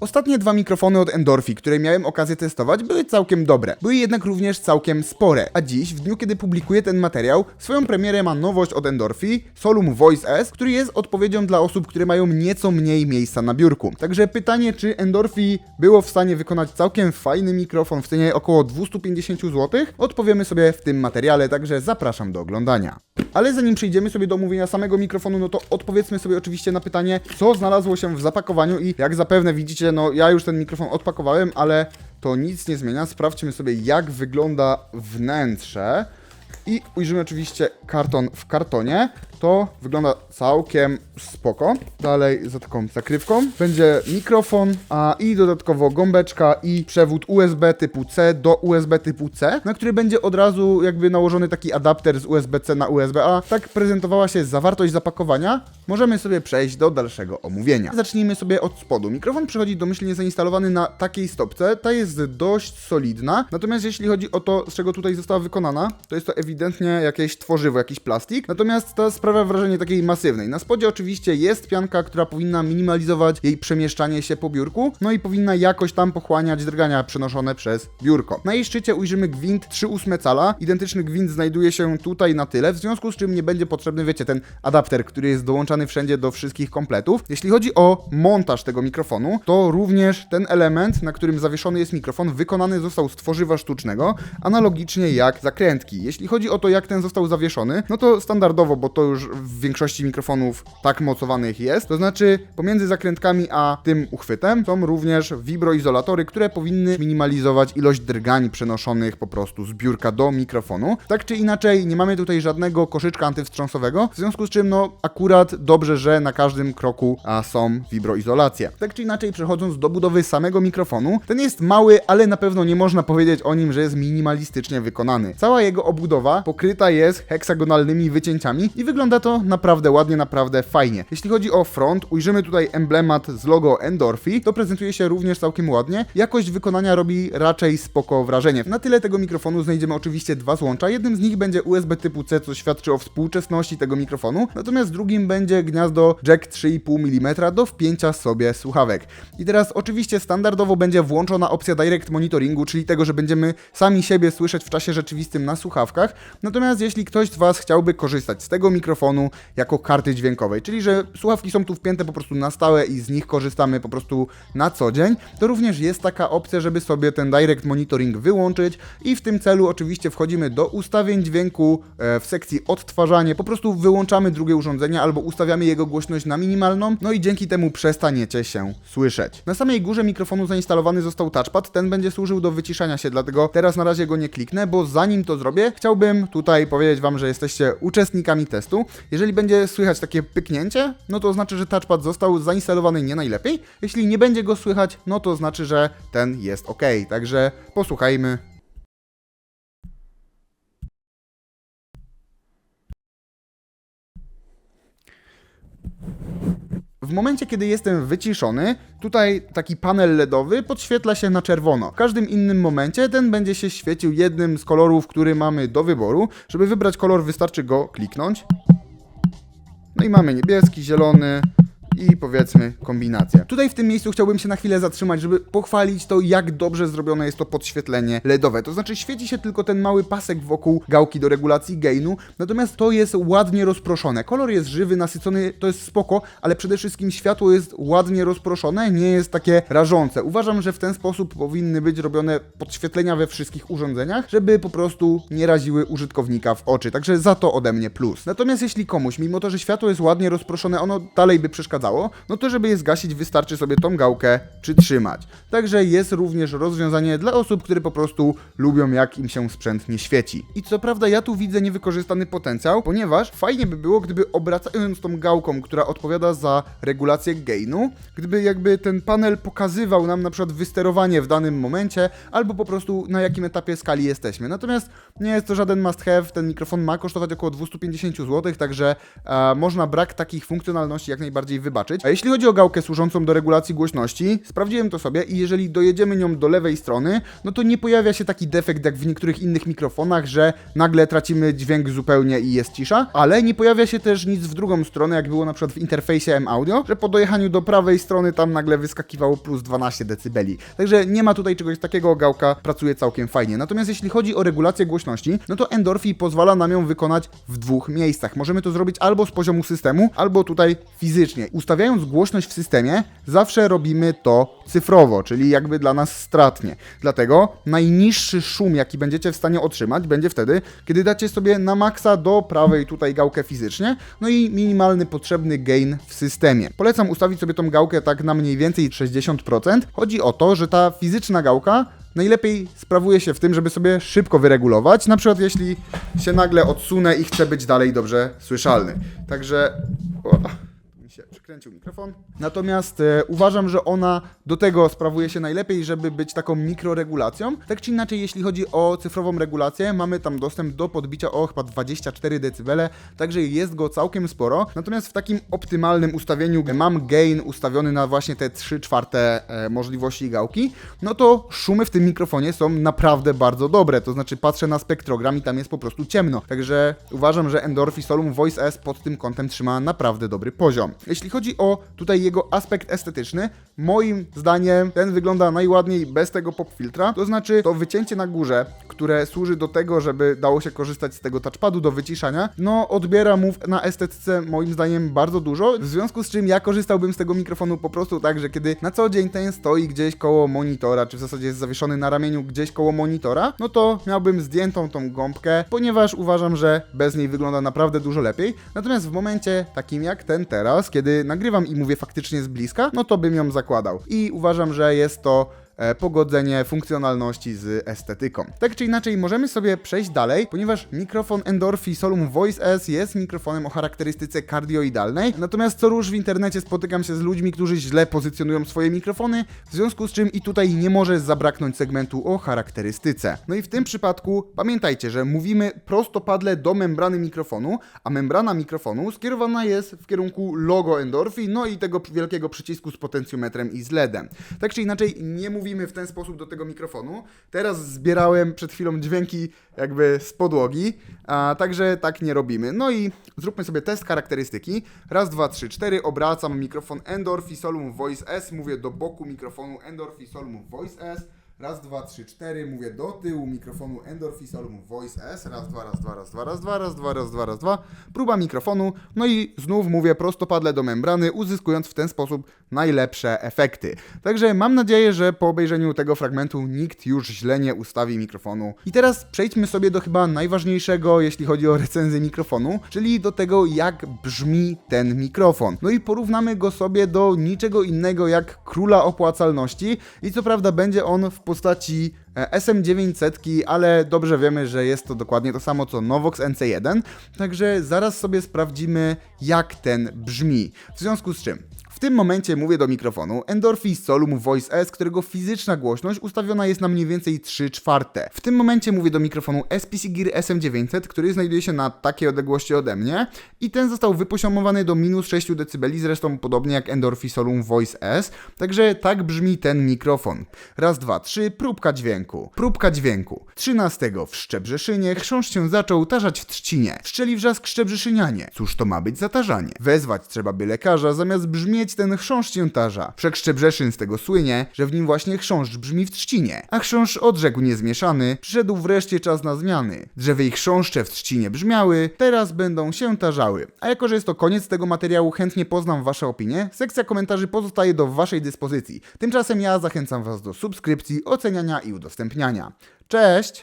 Ostatnie dwa mikrofony od Endorfi, które miałem okazję testować, były całkiem dobre. Były jednak również całkiem spore. A dziś, w dniu kiedy publikuję ten materiał, swoją premierę ma nowość od Endorfi, Solum Voice S, który jest odpowiedzią dla osób, które mają nieco mniej miejsca na biurku. Także pytanie, czy Endorfi było w stanie wykonać całkiem fajny mikrofon w cenie około 250 zł, odpowiemy sobie w tym materiale, także zapraszam do oglądania. Ale zanim przejdziemy sobie do omówienia samego mikrofonu, no to odpowiedzmy sobie oczywiście na pytanie, co znalazło się w zapakowaniu i jak zapewne widzicie, no ja już ten mikrofon odpakowałem, ale to nic nie zmienia. Sprawdźmy sobie, jak wygląda wnętrze. I ujrzymy oczywiście karton w kartonie. To wygląda całkiem spoko. Dalej za taką zakrywką będzie mikrofon, a i dodatkowo gąbeczka i przewód USB typu C do USB typu C, na który będzie od razu jakby nałożony taki adapter z USB-C na USB-A. Tak prezentowała się zawartość zapakowania. Możemy sobie przejść do dalszego omówienia. Zacznijmy sobie od spodu. Mikrofon przychodzi domyślnie zainstalowany na takiej stopce. Ta jest dość solidna. Natomiast jeśli chodzi o to, z czego tutaj została wykonana, to jest to ewidentnie jakieś tworzywo, jakiś plastik. Natomiast ta sprawia wrażenie takiej masywnej. Na spodzie oczywiście jest pianka, która powinna minimalizować jej przemieszczanie się po biurku, no i powinna jakoś tam pochłaniać drgania przenoszone przez biurko. Na jej szczycie ujrzymy gwint 3,8 cala. Identyczny gwint znajduje się tutaj na tyle, w związku z czym nie będzie potrzebny, wiecie, ten adapter, który jest dołączany wszędzie do wszystkich kompletów. Jeśli chodzi o montaż tego mikrofonu, to również ten element, na którym zawieszony jest mikrofon, wykonany został z tworzywa sztucznego, analogicznie jak zakrętki. Jeśli chodzi o to, jak ten został zawieszony, no to standardowo, bo to już w większości mikrofonów tak mocowanych jest, to znaczy pomiędzy zakrętkami a tym uchwytem są również vibroizolatory, które powinny minimalizować ilość drgań przenoszonych po prostu z biurka do mikrofonu. Tak czy inaczej, nie mamy tutaj żadnego koszyczka antywstrząsowego, w związku z czym no akurat dobrze, że na każdym kroku a, są vibroizolacje. Tak czy inaczej, przechodząc do budowy samego mikrofonu, ten jest mały, ale na pewno nie można powiedzieć o nim, że jest minimalistycznie wykonany. Cała jego obudowa pokryta jest heksagonalnymi wycięciami i wygląda to naprawdę ładnie, naprawdę fajnie. Jeśli chodzi o front, ujrzymy tutaj emblemat z logo Endorfi, to prezentuje się również całkiem ładnie. Jakość wykonania robi raczej spoko wrażenie. Na tyle tego mikrofonu znajdziemy oczywiście dwa złącza. Jednym z nich będzie USB typu C, co świadczy o współczesności tego mikrofonu, natomiast drugim będzie gniazdo jack 3,5 mm do wpięcia sobie słuchawek. I teraz oczywiście standardowo będzie włączona opcja direct monitoringu, czyli tego, że będziemy sami siebie słyszeć w czasie rzeczywistym na słuchawkach. Natomiast jeśli ktoś z Was chciałby korzystać z tego mikrofonu jako karty dźwiękowej, czyli że słuchawki są tu wpięte po prostu na stałe i z nich korzystamy po prostu na co dzień, to również jest taka opcja, żeby sobie ten direct monitoring wyłączyć i w tym celu oczywiście wchodzimy do ustawień dźwięku e, w sekcji odtwarzanie, po prostu wyłączamy drugie urządzenie albo ustawiamy jego głośność na minimalną, no i dzięki temu przestaniecie się słyszeć. Na samej górze mikrofonu zainstalowany został touchpad, ten będzie służył do wyciszania się, dlatego teraz na razie go nie kliknę, bo zanim to zrobię, chciałbym tutaj powiedzieć Wam, że jesteście uczestnikami testu. Jeżeli będzie słychać takie pyknięcie, no to znaczy, że touchpad został zainstalowany nie najlepiej. Jeśli nie będzie go słychać, no to znaczy, że ten jest ok. Także posłuchajmy. W momencie, kiedy jestem wyciszony, tutaj taki panel LEDowy podświetla się na czerwono. W każdym innym momencie ten będzie się świecił jednym z kolorów, który mamy do wyboru. Żeby wybrać kolor, wystarczy go kliknąć. No i mamy niebieski, zielony i powiedzmy kombinację. Tutaj w tym miejscu chciałbym się na chwilę zatrzymać, żeby pochwalić to, jak dobrze zrobione jest to podświetlenie LEDowe. To znaczy świeci się tylko ten mały pasek wokół gałki do regulacji gainu, natomiast to jest ładnie rozproszone. Kolor jest żywy, nasycony, to jest spoko, ale przede wszystkim światło jest ładnie rozproszone, nie jest takie rażące. Uważam, że w ten sposób powinny być robione podświetlenia we wszystkich urządzeniach, żeby po prostu nie raziły użytkownika w oczy. Także za to ode mnie plus. Natomiast jeśli komuś, mimo to, że światło jest ładnie rozproszone, ono dalej by przeszkadzało, no to żeby je zgasić, wystarczy sobie tą gałkę przytrzymać. Także jest również rozwiązanie dla osób, które po prostu lubią, jak im się sprzęt nie świeci. I co prawda, ja tu widzę niewykorzystany potencjał, ponieważ fajnie by było, gdyby obracając tą gałką, która odpowiada za regulację gainu, gdyby jakby ten panel pokazywał nam na przykład wysterowanie w danym momencie, albo po prostu na jakim etapie skali jesteśmy. Natomiast nie jest to żaden must have, ten mikrofon ma kosztować około 250 zł, także e, można brak takich funkcjonalności jak najbardziej wybaczyć. A jeśli chodzi o gałkę służącą do regulacji głośności, sprawdziłem to sobie i jeżeli dojedziemy nią do lewej strony, no to nie pojawia się taki defekt jak w niektórych innych mikrofonach, że nagle tracimy dźwięk zupełnie i jest cisza, ale nie pojawia się też nic w drugą stronę, jak było na przykład w interfejsie M-Audio, że po dojechaniu do prawej strony tam nagle wyskakiwało plus 12 dB. Także nie ma tutaj czegoś takiego, gałka pracuje całkiem fajnie. Natomiast jeśli chodzi o regulację głośności, no to Endorphi pozwala nam ją wykonać w dwóch miejscach. Możemy to zrobić albo z poziomu systemu, albo tutaj fizycznie. Ustawiając głośność w systemie, zawsze robimy to cyfrowo, czyli jakby dla nas stratnie. Dlatego najniższy szum, jaki będziecie w stanie otrzymać, będzie wtedy, kiedy dacie sobie na maksa do prawej tutaj gałkę fizycznie, no i minimalny potrzebny gain w systemie. Polecam ustawić sobie tą gałkę tak na mniej więcej 60%. Chodzi o to, że ta fizyczna gałka najlepiej sprawuje się w tym, żeby sobie szybko wyregulować. Na przykład jeśli się nagle odsunę i chcę być dalej dobrze słyszalny. Także... O, mi się przykręcił mikrofon. Natomiast e, uważam, że ona do tego sprawuje się najlepiej, żeby być taką mikroregulacją. Tak czy inaczej, jeśli chodzi o cyfrową regulację, mamy tam dostęp do podbicia o chyba 24 dB, także jest go całkiem sporo. Natomiast w takim optymalnym ustawieniu e, mam gain ustawiony na właśnie te 3 czwarte e, możliwości gałki, no to szumy w tym mikrofonie są naprawdę bardzo dobre. To znaczy patrzę na spektrogram i tam jest po prostu ciemno. Także uważam, że Endorphi Solum Voice S pod tym kątem trzyma naprawdę dobry poziom. Jeśli chodzi o tutaj jego aspekt estetyczny, moim zdaniem ten wygląda najładniej bez tego pop filtra. To znaczy to wycięcie na górze, które służy do tego, żeby dało się korzystać z tego touchpadu do wyciszania, no odbiera mu na estetyce moim zdaniem bardzo dużo, w związku z czym ja korzystałbym z tego mikrofonu po prostu tak, że kiedy na co dzień ten stoi gdzieś koło monitora, czy w zasadzie jest zawieszony na ramieniu gdzieś koło monitora, no to miałbym zdjętą tą gąbkę, ponieważ uważam, że bez niej wygląda naprawdę dużo lepiej. Natomiast w momencie takim jak ten teraz, kiedy nagrywam i mówię faktycznie z bliska, no to bym ją zakładał. I uważam, że jest to pogodzenie funkcjonalności z estetyką. Tak czy inaczej, możemy sobie przejść dalej, ponieważ mikrofon Endorphi Solum Voice S jest mikrofonem o charakterystyce kardioidalnej, natomiast co róż w internecie spotykam się z ludźmi, którzy źle pozycjonują swoje mikrofony, w związku z czym i tutaj nie może zabraknąć segmentu o charakterystyce. No i w tym przypadku pamiętajcie, że mówimy prostopadle do membrany mikrofonu, a membrana mikrofonu skierowana jest w kierunku logo Endorphi, no i tego wielkiego przycisku z potencjometrem i z LEDem. Tak czy inaczej, nie mówimy w ten sposób do tego mikrofonu. Teraz zbierałem przed chwilą dźwięki jakby z podłogi, a także tak nie robimy. No i zróbmy sobie test charakterystyki. Raz, dwa, trzy, cztery. Obracam mikrofon Endorphi Solum Voice S. Mówię do boku mikrofonu Endorphi Solum Voice S. Raz, dwa, trzy, cztery. Mówię do tyłu mikrofonu Endorphi Solum Voice S. Raz, dwa, raz, dwa, raz, dwa, raz, dwa, raz, dwa, raz, dwa, raz, dwa. Próba mikrofonu. No i znów mówię prostopadle do membrany, uzyskując w ten sposób najlepsze efekty. Także mam nadzieję, że po obejrzeniu tego fragmentu nikt już źle nie ustawi mikrofonu. I teraz przejdźmy sobie do chyba najważniejszego, jeśli chodzi o recenzję mikrofonu, czyli do tego, jak brzmi ten mikrofon. No i porównamy go sobie do niczego innego jak króla opłacalności. I co prawda będzie on w postaci e, SM900, ale dobrze wiemy, że jest to dokładnie to samo co Novox NC1. Także zaraz sobie sprawdzimy, jak ten brzmi. W związku z czym. W tym momencie mówię do mikrofonu Endorphi Solum Voice S, którego fizyczna głośność ustawiona jest na mniej więcej 3 czwarte. W tym momencie mówię do mikrofonu SPC Gear SM900, który znajduje się na takiej odległości ode mnie i ten został wypoziomowany do minus 6 dB, zresztą podobnie jak Endorphi Solum Voice S, także tak brzmi ten mikrofon. Raz, dwa, trzy, próbka dźwięku. Próbka dźwięku. 13 w Szczebrzeszynie chrząszcz się zaczął tarzać w trzcinie. Wszczeli wrzask Szczebrzeszynianie. Cóż to ma być za tarzanie? Wezwać trzeba by lekarza, zamiast brzmieć ten chrząszcz się tarza. Wszak Szczebrzeszyn z tego słynie, że w nim właśnie chrząszcz brzmi w trzcinie. A chrząszcz odrzekł niezmieszany, przyszedł wreszcie czas na zmiany. Drzewy i chrząszcze w trzcinie brzmiały, teraz będą się tarzały. A jako, że jest to koniec tego materiału, chętnie poznam wasze opinie. Sekcja komentarzy pozostaje do waszej dyspozycji. Tymczasem ja zachęcam was do subskrypcji, oceniania i udostępniania. Cześć!